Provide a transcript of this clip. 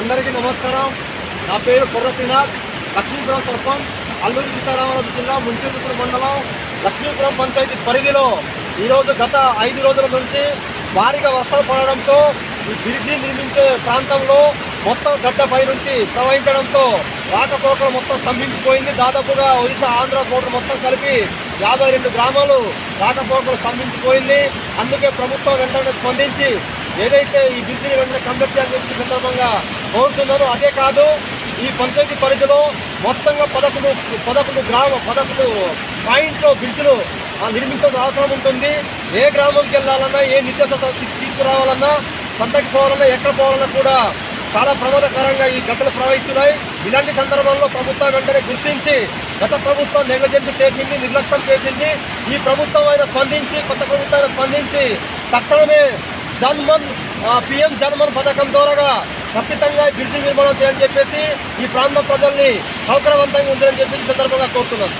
అందరికీ నమస్కారం. నా పేరు కుర్ర లక్ష్మీపురం సర్పంచ్ అల్లూరి సీతారామరాజు జిల్లా ముంచేపురం మండలం లక్ష్మీపురం పంచాయతీ పరిధిలో ఈరోజు గత ఐదు రోజుల నుంచి భారీగా వర్షాలు పడడంతో ఈ బ్రిడ్జి నిర్మించే ప్రాంతంలో మొత్తం గడ్డపై నుంచి ప్రవహించడంతో రాకపోకలు మొత్తం స్తంభించిపోయింది. దాదాపుగా ఒడిశా ఆంధ్ర బోర్డర్ మొత్తం కలిపి యాభై రెండు గ్రామాలు రాకపోకలు స్తంభించిపోయింది. అందుకే ప్రభుత్వం వెంటనే స్పందించి ఏదైతే ఈ బ్రిడ్జిని వెంటనే కంప్లీట్ చేయాలని సందర్భంగా కోరుతున్నారో అదే కాదు ఈ పంచాయతీ పరిధిలో మొత్తంగా పదకొండు పదకొండు గ్రామ పదకొండు పాయింట్లో బ్రిడ్జ్లు ఆ, నిర్మించాల్సిన అవసరం ఉంటుంది. ఏ గ్రామంకి వెళ్ళాలన్నా ఏ నిర్దేశం తీసుకురావాలన్నా సంతకి పోవాలన్నా ఎక్కడ పోవాలన్నా కూడా చాలా ప్రమాదకరంగా ఈ గట్టలు ప్రవహిస్తున్నాయి. ఇలాంటి సందర్భంలో ప్రభుత్వం వెంటనే గుర్తించి గత ప్రభుత్వం నెగ్లిజెన్స్ చేసింది నిర్లక్ష్యం చేసింది. ఈ ప్రభుత్వం అయినా స్పందించి కొత్త ప్రభుత్వం స్పందించి తక్షణమే జన్మన్ పిఎం జన్మన్ పథకం ద్వారా ఖచ్చితంగా ఈ బ్రిడ్జి నిర్మాణం చేయాలని చెప్పేసి ఈ ప్రాంత ప్రజల్ని సౌకర్యవంతంగా ఉందని చెప్పేసి సందర్భంగా కోరుతున్నాను.